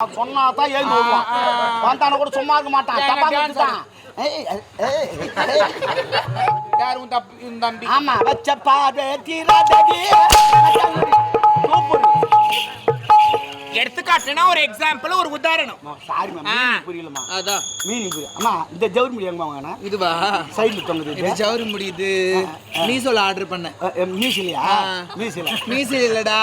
சொன்னா தான் ஏறி வருவான். வந்தான கூட சும்மா இருக்க மாட்டான். தப்பா dance வச்சுட்டான் ஏய், ஏய், ஏய். யார் உன் தம்பி? ஆமா வச்ச பாத தீராதடி. சூப்பர். எடுத்துக்காட்டுனா ஒரு எக்ஸாம்பிள் ஒரு உதாரணம். சாரி மேம் புரியலமா அதான். மீனிங் புரியல அம்மா இந்த ஜவுரி முடி எங்க வாங்கினா? இதுவா? சைடுல தொங்குது இது. இது ஜவுரி முடியுது மீசோல ஆர்டர் பண்ண மியூசிலியா ஆ. மியூசில மீசல் இல்லடா.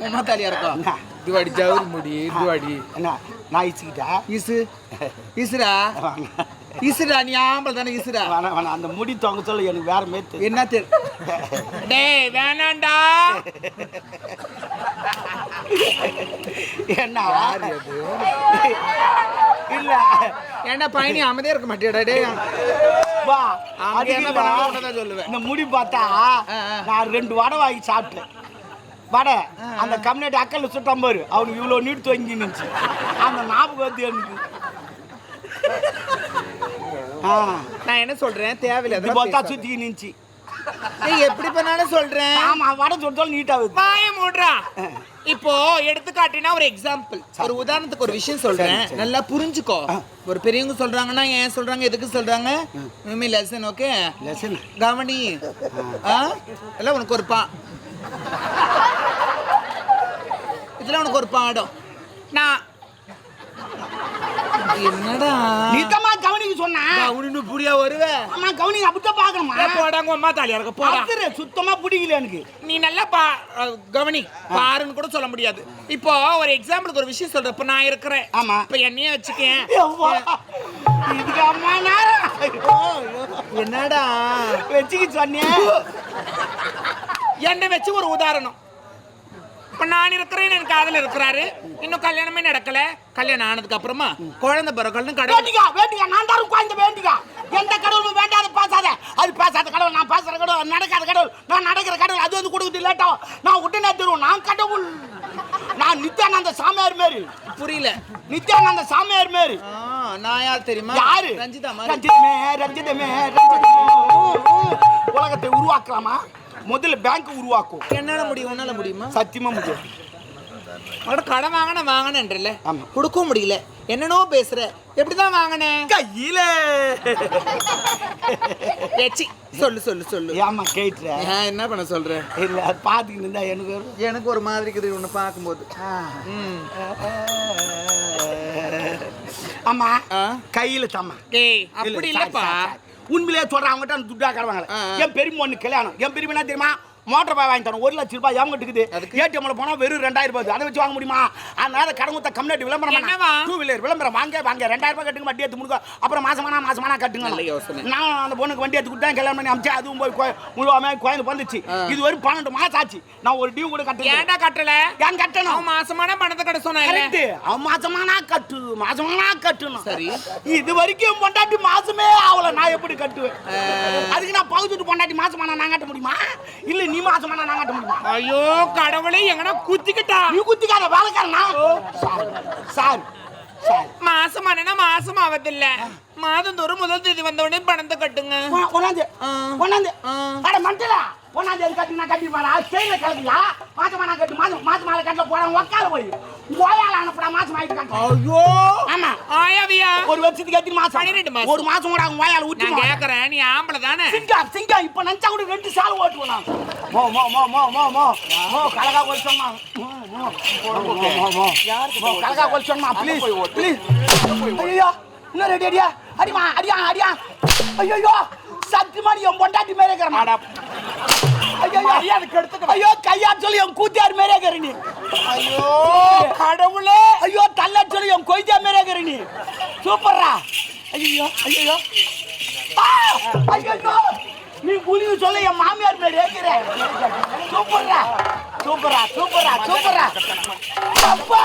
சும்மா தாலியா இருக்கும் என்ன? இதுவாடி ஜவுரி முடி இதுவாடி என்ன நான் இச்சுக்கிட்டா இசு இசுடா? இசுடா நீ ஆம்பளை தானே இசுடா? வேணாம் வேணாம் அந்த முடி தொங்க சொல்ல எனக்கு வேற மேத்து என்ன தெரு டேய் வேணாண்டா. என்ன இல்ல. ஏன்டா பையனி அமைதியா இருக்க மாட்டியாடா டேய். வா அதுக்கு என்ன சொல்லுவேன். இந்த முடி பார்த்தா. நான் ரெண்டு வடை வாங்கி சாப்பிட்டேன். வடை அந்த கம்யூனிட்டி அக்கல்ல சுட்டான் பாரு அவனுக்கு இவ்வளோ நீட்டு தொங்கி நின்னுச்சு. அந்த ஞாபகம் வந்து எனக்கு. நான் என்ன சொல்றேன்? தேவையில்லை பார்த்தா சுத்தி நின்னுச்சு. நீ எப்படி பண்ணாலும் சொல்றேன். ஆமா வடை சுட்டாலும் நீட்டா வாய மூடுறா. இப்போ எடுத்துக்காட்டினா ஒரு எக்ஸாம்பிள் ஒரு உதாரணத்துக்கு ஒரு விஷயம் சொல்றேன். நல்லா புரிஞ்சுக்கோ. ஒரு பெரியவங்க சொல்றாங்கன்னா ஏன் சொல்றாங்க எதுக்கு சொல்றாங்க? இனிமே லெசன் ஓகே லெசன் கவனி. ஆ? எல்லாம் உனக்கு ஒரு பா. இதுல உனக்கு ஒரு பாடம். நான் என்னடா? நீத்தமா கவனிக்க சொன்னா? கவனின்னு புரியா வருவ? ஆமா கவனிக்க அப்படித்தான் பாக்கணுமா போடாங்க அம்மா போடா. அக்கறை சுத்தமா பிடிக்கல எனக்கு. நீ நல்லா பா கவனி பாருன்னு கூட சொல்ல முடியாது. இப்போ ஒரு எக்ஸாம்பிளுக்கு ஒரு விஷயம் சொல்றேன் இப்போ நான் இருக்கிறேன். ஆமா. இப்போ என்னையே வச்சுக்கேன். இதுக்கு அம்மா. என்னடா? வச்சுக்க என்னை வச்சு ஒரு உதாரணம். இப்போ நான் இருக்கிறேன் என் காதல இருக்கிறாரு. இன்னும் கல்யாணமே நடக்கல. கல்யாணம் ஆனதுக்கு அப்புறமா குழந்தை பிறக்கணும் கடவுள் வேண்டிக்கா நான் தான் குழந்தை வேண்டிக்கா. எந்த கடவுளும் வேண்டாத பேசாத. அது பேசாத கடவுள் நான் பேசுற கடவுள் நடக்காத கடவுள் நான் நடக்கிற கடவுள் அது வந்து கொடுக்குது லேட்டா நான் உடனே தருவோம் நான் கடவுள். நான் நித்யானந்த சாமியார் மாரி. புரியல. நித்யானந்த சாமியார் மாரி. நான் யார் தெரியுமா? யாரு? ரஞ்சிதா ரஞ்சிதமே ரஞ்சிதமே ரஞ்சிதமே. உலகத்தை உருவாக்கலாமா? முதல்ல பேங்க் உருவாக்கும் என்னால முடியும் உன்னால முடியுமா? சத்தியமா முடியும். உங்கள்ட்ட கடன் வாங்கின வாங்கினேன்றல ஆமா. கொடுக்க முடியல. என்னனோ பேசுற. எப்படிதான் வாங்கினேன் கையில. ஏச்சி சொல்லு சொல்லு சொல்லு. ஏமா கேட்டுற. ஏன் என்ன பண்ண சொல்ற? இல்ல பாத்துக்கிட்டு இருந்தா எனக்கு ஒரு எனக்கு ஒரு மாதிரி இருக்குது உன்னை பார்க்கும்போது. ஆமா? கையில தாமா டேய் அப்படி இல்லப்பா. உண்மையிலே சொல்றேன் அவங்ககிட்ட அந்த துட்டா ஆ. என் பெரிய பொண்ணு கல்யாணம். என் பெரிய என்ன தெரியுமா? மோட்டர் பாய் வாங்கி தரணும். ஒரு லட்சம் ரூபாய் இருக்குது. அதுக்கு? ஏடிஎம்ல போனா வெறும் ரெண்டாயிரம் ரூபாய். அதை வச்சு வாங்க முடியுமா? அதனால கடன் கொடுத்த கம்யூனிட்டி விளம்பரம் என்னவா? டூ வீலர் விளம்பரம். வாங்க வாங்க. ரெண்டாயிரம் ரூபாய் கட்டுங்க வண்டி எடுத்து முடுங்க. அப்புறம் மாசமானா மாசமானா கட்டுங்க. நான் அந்த பொண்ணுக்கு வண்டி எடுத்து கொடுத்தேன் கல்யாணம் பண்ணி அமிச்சு அதுவும் போய் முழுவாம குழந்தை வந்துச்சு. இது வரைக்கும் பன்னெண்டு மாசம் ஆச்சு. நான் ஒரு டியூ கூட கட்டல. ஏன்டா கட்டல? ஏன் கட்டணும்? அவன் மாசமான பணத்தை கட்ட சொன்னாங்க கரெக்ட் அவன் மாசமானா கட்டு மாசமானா கட்டணும். சரி. இது வரைக்கும் பொண்டாட்டி மாசமே ஆகல. நான் எப்படி கட்டுவேன்? அதுக்கு நான் பகுத்துட்டு பொண்டாட்டி மாசமானா நான் கட்ட முடியுமா? இல்ல நீ மாசமானா நான் கட்ட முடியுமா? ஐயோ கடவுளே எங்கனா குத்திக்கிட்டா? நீ குத்திக்காத வேலைக்காரனா சார் சார் சார். மாசமானா மாசம் ஆவதில்ல. மாதந்தோறும் முதல் தேதி வந்த உடனே பணத்தை கட்டுங்க. ஆ. அட மண்டலா. ஒன்னாந்து எது கட்டி நான் கட்டி பாரா செயல கலக்கியா மாசமானா கட்டு மாசம் மாசம் மாலை கட்டல போறான் உக்கால போய். கோயால அனுப்புறா மாசம் ஆயிட்டு கட்ட ஐயோ! ஆமா. ஆயாவியா? ஒரு வருஷத்துக்கு எத்தனை மாசம்? பன்னிரெண்டு மாசம். ஒரு மாசம் கூட அவங்க வாயால ஊத்தி நான் கேக்குறேன் நீ ஆம்பளை தானே? சிங்கம் சிங்கம் இப்ப நினைச்சா கூட ரெண்டு சால் ஓட்டுவோம் நான். மோ மோ மோ மோ மோ மோ. மோ கலகா கொல்சம்மா. மோ கலகா கொல்சம்மா. Please please. ஐயோ இன்னும் ரெடி அடியா அடிமா அடியா அடியா. ஐயோ சத்தியமா நீ என் பொண்டாட்டி மேலே இருக்கிற ஐயோ கையா சொல்லி என் கூத்தியார் மேலே நீ ஐயோ கடவுளே. ஐயோ தள்ள சொல்லி என் கொய்தியா மேலே நீ சூப்பர்ரா ஐயோ ஐயோ ஐயோ நீ புலிவு சொல்ல என் மாமியார் மேலே இருக்கிற சூப்பர்ரா சூப்பரா சூப்பரா சூப்பரா. அப்பா!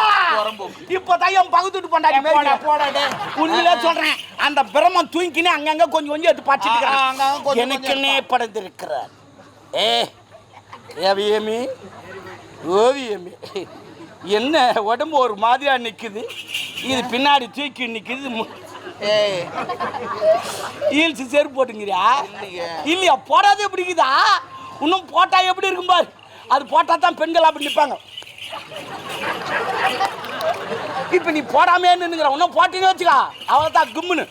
இப்பதான் என் பகுத்துட்டு பொண்டாடி போடா மேலே போடா டே உண்மையிலே சொல்றேன். அந்த பிரம்மன் தூங்கினே அங்கங்க கொஞ்சம் கொஞ்சம் எடுத்து பச்சிட்டு கொஞ்சம் எனக்குன்னே படைத்திருக்கிறார். ஏ ஓவியமே ஓவியமே என்ன உடம்பு ஒரு மாதிரியா நிக்குது? இது பின்னாடி தூக்கி ஏய். ஹீல்ஸ் செருப்பு போட்டுங்கிறியா? இல்லையே. போடாத எப்படி இருக்குதா? இன்னும் போட்டா எப்படி இருக்கும் பாரு. அது போட்டா தான் பெண்கள் அப்படி நிற்பாங்க இப்ப நீ போடாமே நின்னுங்கிற இன்னும் போட்டின்னு வச்சுக்கா. அவள் தான் கும்முன்னு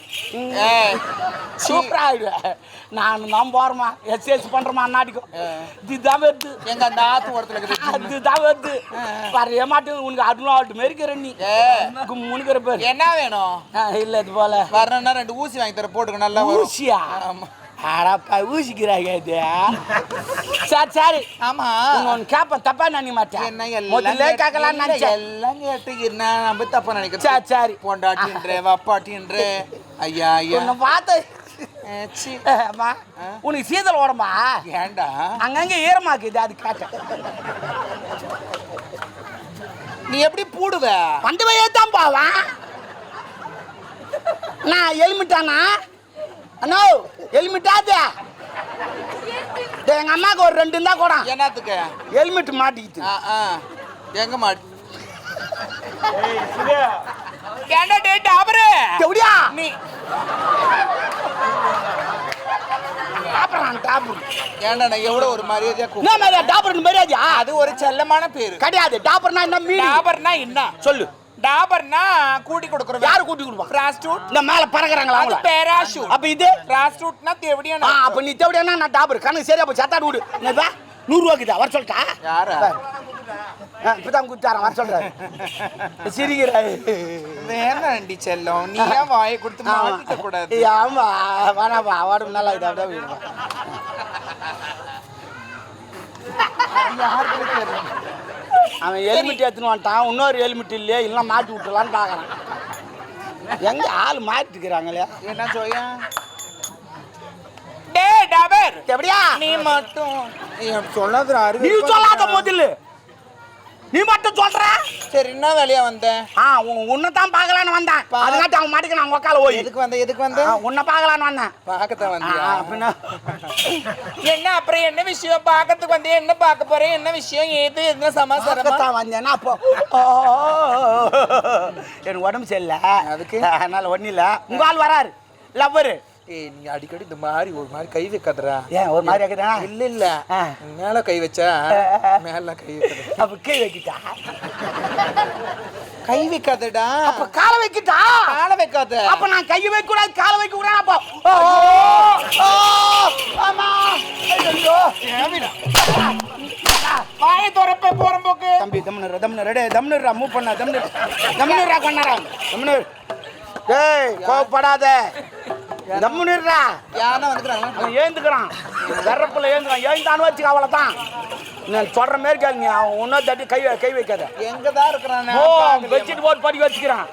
சூப்பரா ஆயிடுவேன் நான் தான் போறேமா எஸ்எஸ் பண்றேமா அண்ணாடிக்கும் இதுதான் வருது எங்க அந்த ஆத்து ஓரத்துல அதுதான் வருது வரைய மாட்டேன் உனக்கு அருணாட்டு மாரி இருக்கிற நீ. கும்முனுக்கிற பேர். என்ன வேணும்? இல்ல இது போல. வரணும்னா ரெண்டு ஊசி வாங்கி தர போட்டுக்க நல்லா ஊசியா? ஆமா. அடப்பா ஊசிக்கிறாங்க சரி சரி ஆமா. உன் கேப்பன் தப்பா நினைக்க மாட்டேன் முதல்ல கேட்கலாம் நினைச்சேன் எல்லாம் கேட்டு என்ன நம்ம தப்பா நினைக்கிறேன் சரி சரி பொண்டாட்டின்ற வப்பாட்டின்ற ஐயா ஐயா உன்னை பார்த்து உனக்கு சீதல் உடம்பா ஏன்டா அங்கங்க ஈரமாக்குது அது கேட்டேன் நீ எப்படி பூடுவ? வண்டி வழியே தான் போவான் நான் ஹெல்மெட்டானா அண்ணோ ஹெல்மெட்டாது எங்க அம்மாவுக்கு ஒரு ரெண்டு இருந்தா கூட என்னத்துக்கு? ஹெல்மெட் மாட்டிக்கிட்டு. எங்க மாட்டி? ஏன்டா டேட் அவரு. எப்படியா நீ. Topper topper. ஏன்டா நான் எவ்வளவு ஒரு மரியாதையா கூப்பிடு என்ன மாதிரி டாப்பர் மரியாதையா? அது ஒரு செல்லமான பேரு. கிடையாது. டாப்பர்னா என்ன மீன் டாபர்னா என்ன? சொல்லு. டாபர்னா கூட்டி கொடுக்குற யாரு கூட்டி கொடுப்பா? பிராஸ்டியூட் இந்த மேல பறக்குறாங்களா அது பேராஷூட் அப்ப இது? பிராஸ்டியூட்னா ஆ தேவடியான அப்ப நீ தேவையான நான் டாப்பர் கணக்கு சரி அப்ப சத்தாடு விடு. என்னப்பா நூறுரூவாக்குதா வர சொல்லிட்டா? யாரா? இப்பதான் குத்தாரன் வர சொல்றாரு. சிரிக்கிறாரு. வேணாண்டி செல்லம்? நீ ஏன் வாயை கொடுத்து மாட்டிக்க கூடாது? ஆமா. வேணாப்பா உடம்பு நல்லா இது அப்படியே விடுப்பா. அவன் ஹெல்மெட் எடுத்துன்னு வந்துட்டான் இன்னொரு ஹெல்மெட் இல்லையே இல்லை மாட்டி விட்டுலான்னு பார்க்கறான். எங்க ஆள் மாட்டிக்கிறாங்களே என்ன ஜோயா டே டாபர். எப்படியா? நீ மட்டும். சொன்னது நீ சொல்லாத முதல்ல நீ மட்டும் சொல்ற. சரி என்ன வேலையா வந்தேன் ஆ உன்னை தான் பார்க்கலான்னு வந்தேன். அதுக்காட்டி அவன் மாட்டிக்க நான் உக்கால போய். எதுக்கு வந்த எதுக்கு வந்த? ஆ, உன்னை பார்க்கலான்னு வந்தேன். பார்க்கத்தான் ஆ, பின்ன. என்ன அப்புறம் என்ன விஷயம்? பார்க்கறதுக்கு வந்து என்ன பார்க்க போறேன் என்ன விஷயம்? ஏது? என்ன சமாச்சாரமா? பார்க்கத்தான் வந்தேன்னா அப்போ எனக்கு உடம்பு சரியில்லை. அதுக்கு? அதனால ஒன்றும் இல்லை. உங்க ஆள் வராரு. லவ்வரு ஏய் நீ அடிக்கடி இந்த மாதிரி ஒரு மாதிரி கை வைக்காதடா. ஏன் ஒரு மாதிரி இருக்குதா இல்ல இல்ல. மேல கை வச்சா மேல கை வைக்காத. அப்ப கை வைக்கிட்டா? கை வைக்காதடா. அப்ப காலை வைக்கிட்டா? கால வைக்காத. அப்ப நான் கை வைக்க கூடாது காலை வைக்க கூடாது அப்போ. ஓ, ஆமா. ஐயோ வாயை திறப்ப போறம்போக்கு. தம்பி தம்னு தம்னு ரெடே தம்னுரா மூவ் பண்ண தம்னு தம்னுரா கொண்டாரா தம்னு டேய் கோவப்படாத. தம்னுரா யானை வந்துக்கிறாங்க ஏந்துக்கிறான். வெறப்புல ஏந்துக்கிறான். ஏந்தான்னு வச்சுக்க அவளை தான் நான் சொல்ற மாரி கேளுங்க. அவன் ஒன்றும் தட்டி கை கை வைக்காத. எங்கதான் இருக்கிறான்? ஓ வச்சுட்டு போட்டு படிக்க வச்சுக்கிறான்.